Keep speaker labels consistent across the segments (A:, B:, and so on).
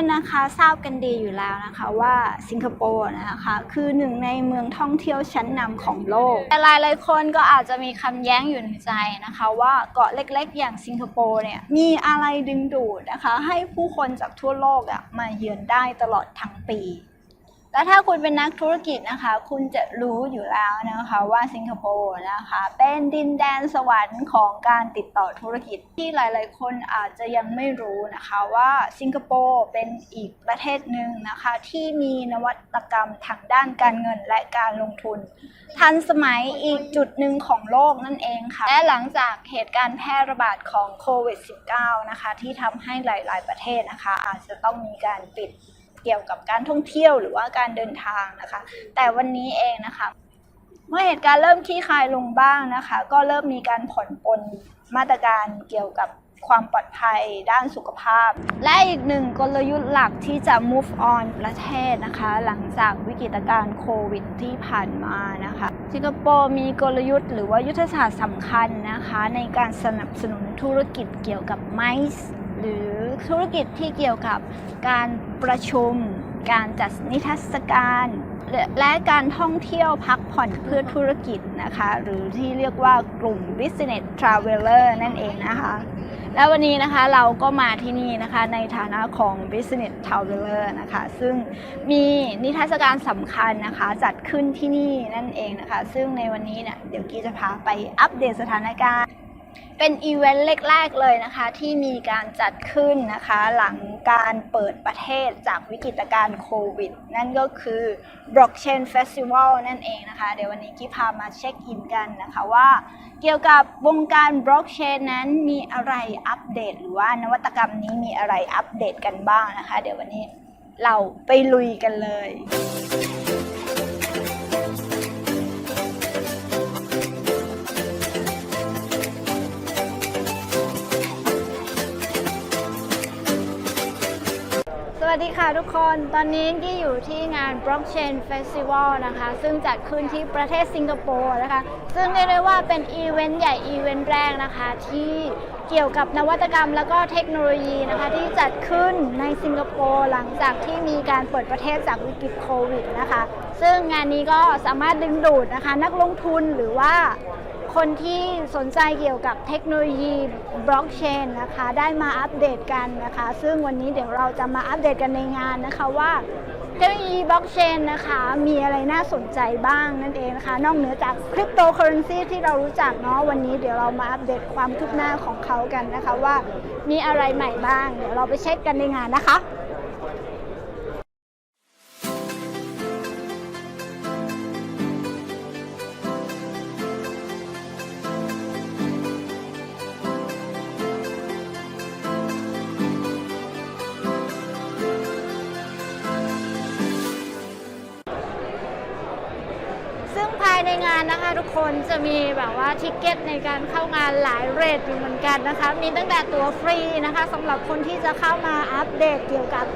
A: นนะคะทราบกันดีอยู่แล้วนะคะว่าสิงคโปร์นะคะคือหนึ่งในเมืองท่องเที่ยวชั้นนำของโลก แต่หลายหลายคนก็อาจจะมีคำแย้งอยู่ในใจนะคะ ว่าเกาะเล็กๆ อย่างสิงคโปร์เนี่ยมีอะไรดึงดูดนะคะ ให้ผู้คนจากทั่วโลกอะมาเยือนได้ตลอดทั้งปี และถ้าคุณเป็นนักธุรกิจนะคะ คุณจะรู้อยู่แล้วนะคะว่าสิงคโปร์นะคะ เป็นดินแดนสวรรค์ของการติดต่อธุรกิจที่หลาย ๆ คนอาจจะยังไม่รู้นะคะว่าสิงคโปร์เป็นอีกประเทศหนึ่งนะคะ ที่มีนวัตกรรมทางด้านการเงินและการลงทุน ทันสมัยอีกจุดหนึ่งของโลกนั่นเองค่ะ และหลังจากเหตุการณ์แพร่ระบาดของโควิด -19 นะคะที่ทำให้หลาย ๆ ประเทศนะคะ อาจจะต้องมีการปิด เกี่ยวกับการท่องเที่ยวหรือว่าการเดินทางนะคะ แต่วันนี้เองนะคะ เมื่อเหตุการณ์เริ่มคลี่คลายลงบ้างนะคะ ก็เริ่มมีการผ่อนปลนมาตรการเกี่ยวกับความปลอดภัยด้านสุขภาพ และอีกหนึ่งกลยุทธ์หลักที่จะ move on ประเทศนะคะ หลังจากวิกฤตการณ์โควิดที่ผ่านมานะคะ สิงคโปร์มีกลยุทธ์หรือว่ายุทธศาสตร์สำคัญนะคะ ในการสนับสนุนธุรกิจเกี่ยวกับไมซ์ หรือธุรกิจที่เกี่ยวกับการประชุม การจัดนิทรรศการ และการท่องเที่ยวพักผ่อนเพื่อธุรกิจนะคะ หรือที่เรียกว่ากลุ่ม business traveler นั่นเองนะคะแล้ววันนี้นะคะเราก็มาที่นี่นะคะในฐานะของ business traveler นะคะซึ่งมีนิทรรศการสำคัญนะคะจัดขึ้นที่นี่นั่นเองนะคะ ซึ่งในวันนี้เนี่ยเดี๋ยวกี้จะพาไปอัปเดตสถานการณ์ เป็นอีเวนต์แรกๆเลยนะคะ ที่มีการจัดขึ้นนะคะ หลังการเปิดประเทศจากวิกฤตการณ์โควิด นั่นก็คือ Blockchain Festival นั่นเองนะคะ เดี๋ยววันนี้กี้พามาเช็คอินกันนะคะว่าเกี่ยวกับวงการบล็อกเชนนั้นมีอะไรอัปเดต หรือว่านวัตกรรมนี้มีอะไรอัปเดตกันบ้างนะคะ เดี๋ยววันนี้เราไปลุยกันเลย วัสดีค่ะทุกคน ตอนนี้กี้อยู่ที่งาน Blockchain Festival นะคะ ซึ่งจัดขึ้นที่ประเทศสิงคโปร์นะคะ ซึ่งเรียกได้ว่าเป็นอีเวนต์ใหญ่อีเวนต์แรกนะคะ ที่เกี่ยวกับนวัตกรรมแล้วก็เทคโนโลยีนะคะ ที่จัดขึ้นในสิงคโปร์หลังจากที่มีการเปิดประเทศจากวิกฤตโควิดนะคะ ซึ่งงานนี้ก็สามารถดึงดูดนะคะ นักลงทุนหรือว่า คนที่สนใจเกี่ยวกับเทคโนโลยีบล็อกเชนนะคะ ได้มาอัปเดตกันนะคะ ซึ่งวันนี้เดี๋ยวเราจะมาอัปเดตกันในงานนะคะว่าเทคโนโลยีบล็อกเชนนะคะมีอะไรน่าสนใจบ้างนั่นเองนะคะ นอกเหนือจากคริปโตเคอเรนซีที่เรารู้จักเนาะวันนี้เดี๋ยวเรามาอัปเดตความคืบหน้าของเขากันนะคะว่ามีอะไรใหม่บ้าง เดี๋ยวเราไปเช็คกันในงานนะคะ ในงานนะคะ ทุกคนจะมีแบบว่าทิเก็ตในการเข้างานหลายเรทอยู่เหมือนกันนะคะ มีตั้งแต่ตั๋วฟรีนะคะสำหรับคนที่จะเข้ามาอัปเดตเกี่ยวกับ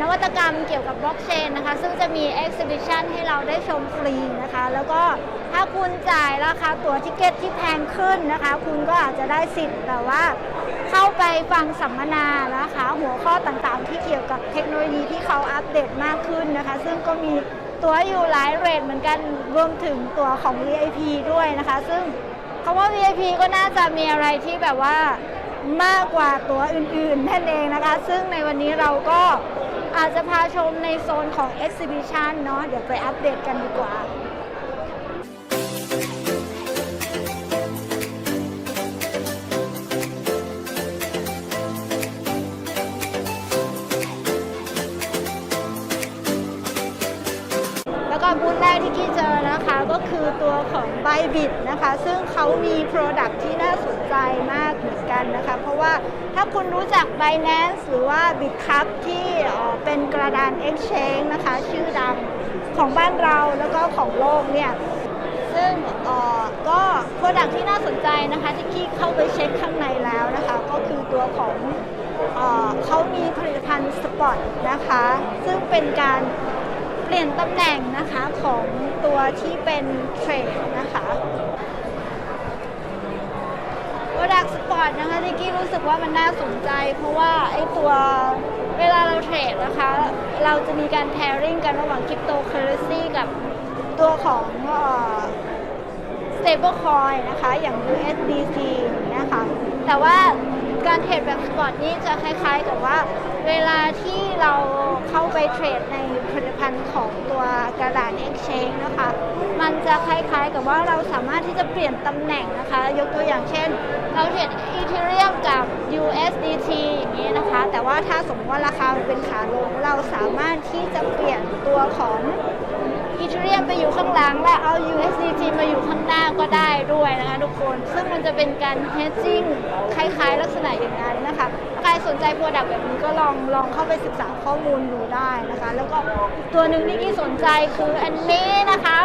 A: นวัตกรรมเกี่ยวกับบล็อกเชนนะคะ ซึ่งจะมีเอ็กซิบิชันให้เราได้ชมฟรีนะคะ แล้วก็ถ้าคุณจ่ายราคาตั๋วทิเก็ตที่แพงขึ้นนะคะ คุณก็อาจจะได้สิทธิ์แบบว่า เข้าไปฟังสัมมนานะคะ หัวข้อต่างๆ ที่เกี่ยวกับเทคโนโลยีที่เขาอัปเดตมากขึ้นนะคะ ซึ่งก็มี ตั๋วอยู่หลายเรทเหมือนกันรวมถึงตั๋วของ VIP ด้วยนะคะ ซึ่งคำว่า VIP ก็น่าจะมีอะไรที่แบบว่ามากกว่าตั๋วอื่นๆนั่นเองนะคะ ซึ่งในวันนี้เราก็อาจจะพาชมในโซนของ Exhibition เนาะเดี๋ยวไปอัปเดตกันดีกว่า็คือตัวของ b y b i t นะคะ ซึ่งเขามี Product ที่น่าสนใจมากเหมือนกันนะคะ เพราะว่าถ้าคุณรู้จัก Binance หรือว่า BitCup ที่เป็นกระดาน Exchange นะคะ ชื่อดังของบ้านเราแล้วก็ของโลกเนี่ย ซึ่งก็ Product ที่น่าสนใจนะคะที่กี้เข้าไปเช็คข้างในแล้วนะคะ ก็คือตัวของเออเขามีผลิตภัณฑ์สปอร์ตนะคะ ซึ่งเป็นการเปลี่ยนตำแหน่งนะคะของ ที่เป็นเทรดนะคะ Product Sport นะคะที่กี้รู้สึกว่ามันน่าสนใจ เพราะว่าไอตัวเวลาเราเทรดนะคะ เราจะมีการ pairing กันระหว่างคริปโตเคอเรนซีกับตัวของเอ่อ stable coin นะคะ อย่าง USDC อย่างเงี้ยค่ะแต่ว่าการเทรดแบบสปอร์ตนี่จะคล้ายๆกับว่า เวลาที่เราเข้าไปเทรดในผลิต ภัณฑ์ของตัวกระดาษ exchange นะคะ มันจะคล้ายๆกับว่าเราสามารถที่จะเปลี่ยนตำแหน่งนะคะ ยกตัวอย่างเช่น เราเทรด Ethereum กับ USDT อย่างนี้นะคะ แต่ว่าถ้าสมมติว่าราคาเป็นขาลง เราสามารถที่จะเปลี่ยนตัวของ ทเรียมไปอยู่ข้างหลัง และเอา USDT มาอยู่ข้างหน้าก็ได้ด้วยนะคะทุกคน ซึ่งมันจะเป็นการ hedging คล้ายๆ ลักษณะอย่างนั้นนะคะ ใครสนใจโปรดักต์แบบนี้ก็ลองลองเข้าไปศึกษาข้อมูลดูได้นะคะ แล้วก็ตัวหนึ่งที่กี้สนใจคืออันนี้นะคะ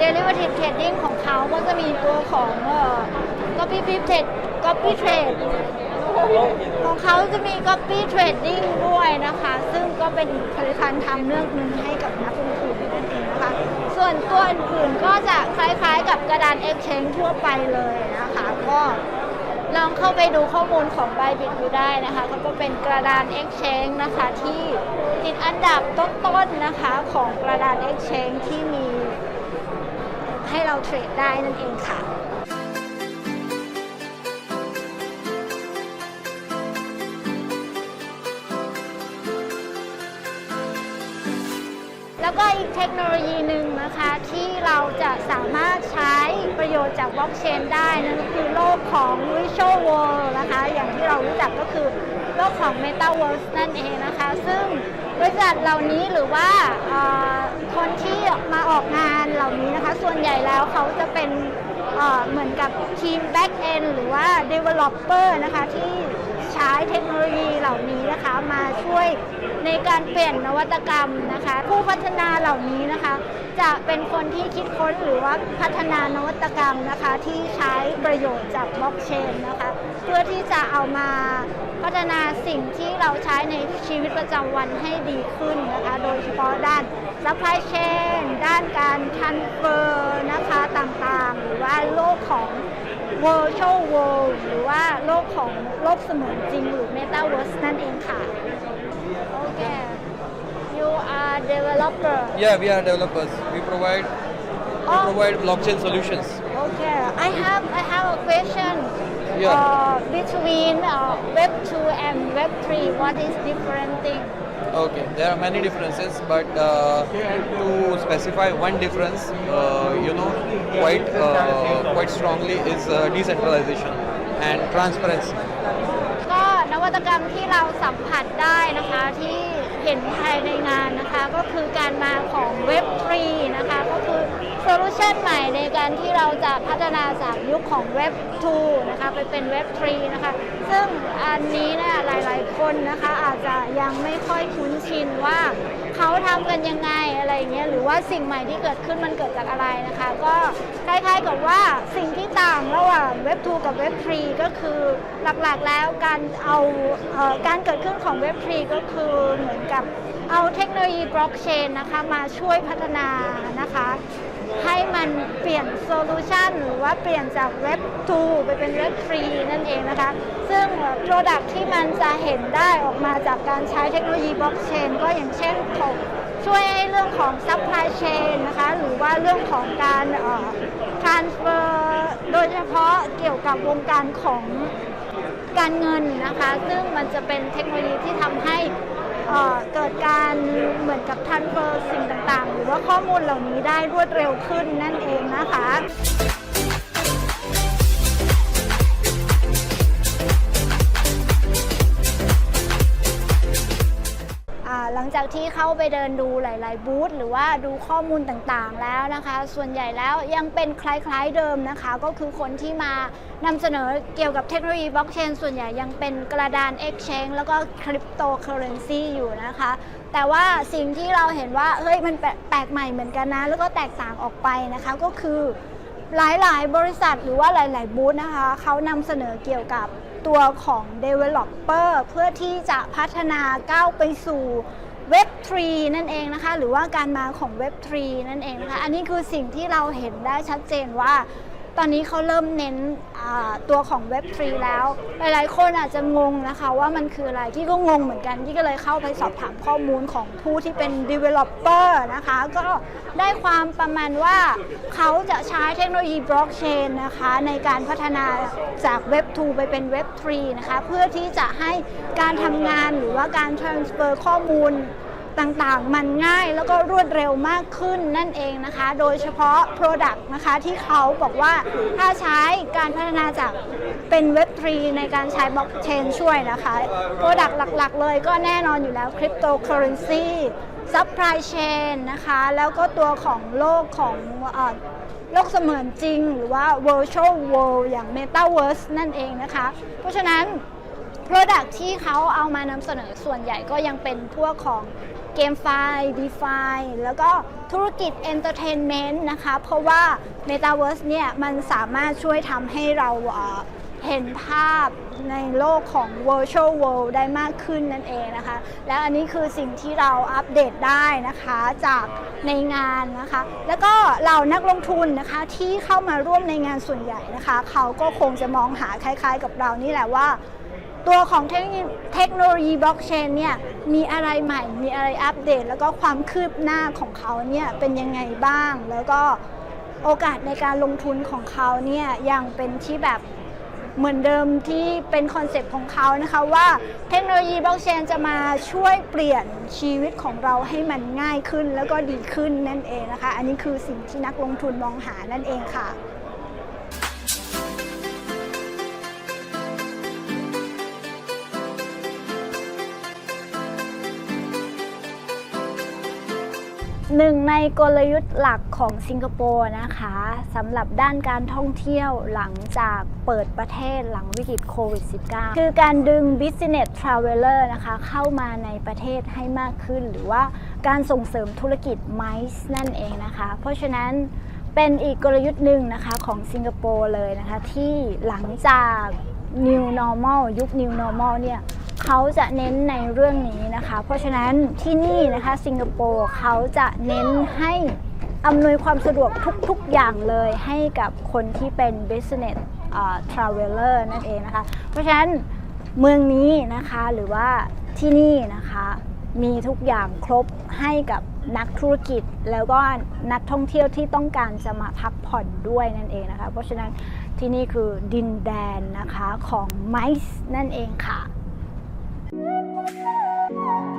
A: derivative trading ของเขาก็จะมีตัวของเอ่อ copy pip trade copy trade ของเขาจะมี copy trading ด้วยนะคะ ซึ่งก็เป็นอีกผลิตภัณฑ์ทางเลือกหนึ่งให้กับนักลงทุนนั่นเองนะคะ ส่วนตัวอื่นๆ ก็จะคล้ายๆกับกระดาน exchange ทั่วไปเลยนะคะ ก็ลองเข้าไปดูข้อมูลของ Bybit ดูได้นะคะเขาก็เป็นกระดาน exchange นะคะที่ติดอันดับต้นๆนะคะของกระดาน exchange ที่มีให้เราเทรดได้นั่นเองค่ะ แล้วก็อีกเทคโนโลยีหนึ่งนะคะที่เราจะสามารถใช้ประโยชน์จากบล็อกเชนได้นั่นก็คือโลกของ Visual World นะคะ อย่างที่เรารู้จักก็คือโลกของ Metaverse นั่นเองนะคะ ซึ่งบริษัทเหล่านี้หรือว่าคนที่มาออกงานเหล่านี้นะคะ ส่วนใหญ่แล้วเขาจะเป็นเอ่อเหมือนกับทีม Back End หรือว่า Developer นะคะที่ใช้เทคโนโลยีเหล่านี้นะคะมาช่วย ในการเปลี่ยนนวัตกรรมนะคะ ผู้พัฒนาเหล่านี้นะคะ จะเป็นคนที่คิดค้นหรือว่าพัฒนานวัตกรรมนะคะ ที่ใช้ประโยชน์จากบล็อกเชนนะคะ เพื่อที่จะเอามาพัฒนาสิ่งที่เราใช้ในชีวิตประจำวันให้ดีขึ้นนะคะ โดยเฉพาะด้าน supply chain ด้านการ transfer นะคะต่างๆ หรือว่าโลกของ virtual world หรือว่าโลกของโลกเสมือนจริงหรือ metaverse นั่นเองค่ะ โอเค you are developer
B: Yeah, we are developers. We provide we
A: Oh.
B: provide blockchain solutions.
A: Okay, I have I have a question.
B: Yeah.
A: Uh, between uh, Web 2 and Web 3, what is different thing?
B: Okay, there are many differences, but uh, to specify one difference, uh, you know, quite uh, quite strongly is uh, decentralization and transparency.
A: ก็นวัตกรรมที่เราสัมผัสได้นะคะที่ เห็นภายในงานนะคะก็คือการมาของเว็บ3นะคะก็คือโซลูชันใหม่ในการที่เราจะพัฒนาจากยุคของเว็บ2 ไปเป็นเว็บ3นะคะ ซึ่งอันนี้เนี่ยหลาย ๆ คนนะคะ อาจจะยังไม่ค่อยคุ้นชินว่าเขาทำกันยังไงอะไรเงี้ยหรือว่าสิ่งใหม่ที่เกิดขึ้นมันเกิดจากอะไรนะคะ ก็คล้ายๆกับว่าสิ่งที่ต่างระหว่างเว็บ2กับเว็บ3ก็คือหลักๆแล้วการเอาเออการเกิดขึ้นของเว็บ3ก็คือเหมือนกับเอาเทคโนโลยีบล็อกเชนนะคะมาช่วยพัฒนานะคะ นโซลูชันหรือว่าเปลี่ยนจากเว็บ2ไปเป็นเว็บ3นั่นเองนะคะ ซึ่ง Product ที่มันจะเห็นได้ออกมาจากการใช้เทคโนโลยีบล็อกเชนก็อย่างเช่นของช่วยให้เรื่องของ supply chain นะคะหรือว่าเรื่องของการเอ่อ transfer โดยเฉพาะเกี่ยวกับวงการของการเงินนะคะ ซึ่งมันจะเป็นเทคโนโลยีที่ทำให้เกิดการ มือนกับทันเฟอร์สิ่งต่างๆ หรือว่าข้อมูลเหล่านี้ได้รวดเร็วขึ้นนั่นเองนะคะ จากที่เข้าไปเดินดูหลาย ๆ บูธหรือว่าดูข้อมูลต่างๆแล้วนะคะ ส่วนใหญ่แล้วยังเป็นคล้ายๆเดิมนะคะ ก็คือคนที่มานำเสนอเกี่ยวกับเทคโนโลยีบล็อกเชนส่วนใหญ่ยังเป็นกระดาน Exchange แล้วก็คริปโตเคอเรนซีอยู่นะคะ แต่ว่าสิ่งที่เราเห็นว่าเฮ้ยมันแปลแปลกใหม่เหมือนกันนะ แล้วก็แตกต่างออกไปนะคะก็คือหลายๆ บริษัทหรือว่าหลาย ๆ บูธนะคะเขานำเสนอเกี่ยวกับตัวของ Developer เพื่อที่จะพัฒนาก้าวไปสู่ เว็บ3นั่นเองนะคะ หรือว่าการมาของเว็บ3นั่นเองนะคะ อันนี้คือสิ่งที่เราเห็นได้ชัดเจนว่า ตอนนี้เขาเริ่มเน้นตัวของเว็บฟรีแล้ว หลายๆคนอาจจะงงนะคะว่ามันคืออะไรกี้ก็งงเหมือนกันกี้ก็เลยเข้าไปสอบถามข้อมูลของผู้ที่เป็น developer นะคะ ก็ได้ความประมาณว่าเขาจะใช้เทคโนโลยีบล็อกเชนนะคะในการพัฒนาจากเว็บ 2 ไปเป็นเว็บ 3 นะคะ เพื่อที่จะให้การทำงานหรือว่าการ transfer ข้อมูล ต่างๆ มันง่ายแล้วก็รวดเร็วมากขึ้นนั่นเองนะคะ โดยเฉพาะ Product นะคะที่เขาบอกว่าถ้าใช้การพัฒนาจากเป็นเว็บ3ในการใช้บล็อกเชนช่วยนะคะ Product หลักๆ เลยก็แน่นอนอยู่แล้ว Cryptocurrency Supply Chain นะคะ แล้วก็ตัวของโลกของโลกเสมือนจริง หรือว่า Virtual World อย่าง Metaverse นั่นเองนะคะ เพราะฉะนั้น Product ที่เขาเอามานำเสนอส่วนใหญ่ก็ยังเป็นพวกของ เกมไฟ DeFi แล้วก็ธุรกิจ Entertainment นต์นะคะ เพราะว่า Metaverse เนี่ยมันสามารถช่วยทำให้เราเห็นภาพในโลกของ Virtual World ได้มากขึ้นนั่นเองนะคะ และอันนี้คือสิ่งที่เราอัปเดตได้นะคะจากในงานนะคะ แล้วก็เหล่านักลงทุนนะคะที่เข้ามาร่วมในงานส่วนใหญ่นะคะ เขาก็คงจะมองหาคล้ายๆกับเรานี่แหละว่า ตัวของเทคโนโลยีบล็อกเชนเนี่ย มีอะไรใหม่ มีอะไรอัปเดต แล้วก็ความคืบหน้าของเขาเนี่ยเป็นยังไงบ้าง แล้วก็โอกาสในการลงทุนของเขาเนี่ยยังเป็นที่แบบเหมือนเดิมที่เป็นคอนเซปต์ของเขานะคะว่าเทคโนโลยีบล็อกเชนจะมาช่วยเปลี่ยนชีวิตของเราให้มันง่ายขึ้นแล้วก็ดีขึ้นนั่นเองนะคะ อันนี้คือสิ่งที่นักลงทุนมองหานั่นเองค่ะ หนึ่งในกลยุทธ์หลักของสิงคโปร์นะคะสำหรับด้านการท่องเที่ยวหลังจากเปิดประเทศหลังวิกฤตโควิด -19 คือการดึง Business Traveler นะคะเข้ามาในประเทศให้มากขึ้น หรือว่าการส่งเสริมธุรกิจ MICE นั่นเองนะคะ เพราะฉะนั้นเป็นอีกกลยุทธ์หนึ่งนะคะของสิงคโปร์เลยนะคะที่หลังจาก New Normal ยุค New Normal เนี่ย เขาจะเน้นในเรื่องนี้นะคะ เพราะฉะนั้นที่นี่นะคะสิงคโปร์เขาจะเน้นให้อำนวยความสะดวกทุก ๆ อย่างเลยให้กับคนที่เป็น business traveler นั่นเองนะคะ เพราะฉะนั้นเมืองนี้นะคะหรือว่าที่นี่นะคะมีทุกอย่างครบให้กับนักธุรกิจแล้วก็นักท่องเที่ยวที่ต้องการจะมาพักผ่อนด้วยนั่นเองนะคะ เพราะฉะนั้นที่นี่คือดินแดนนะคะของไมซ์นั่นเองค่ะ Música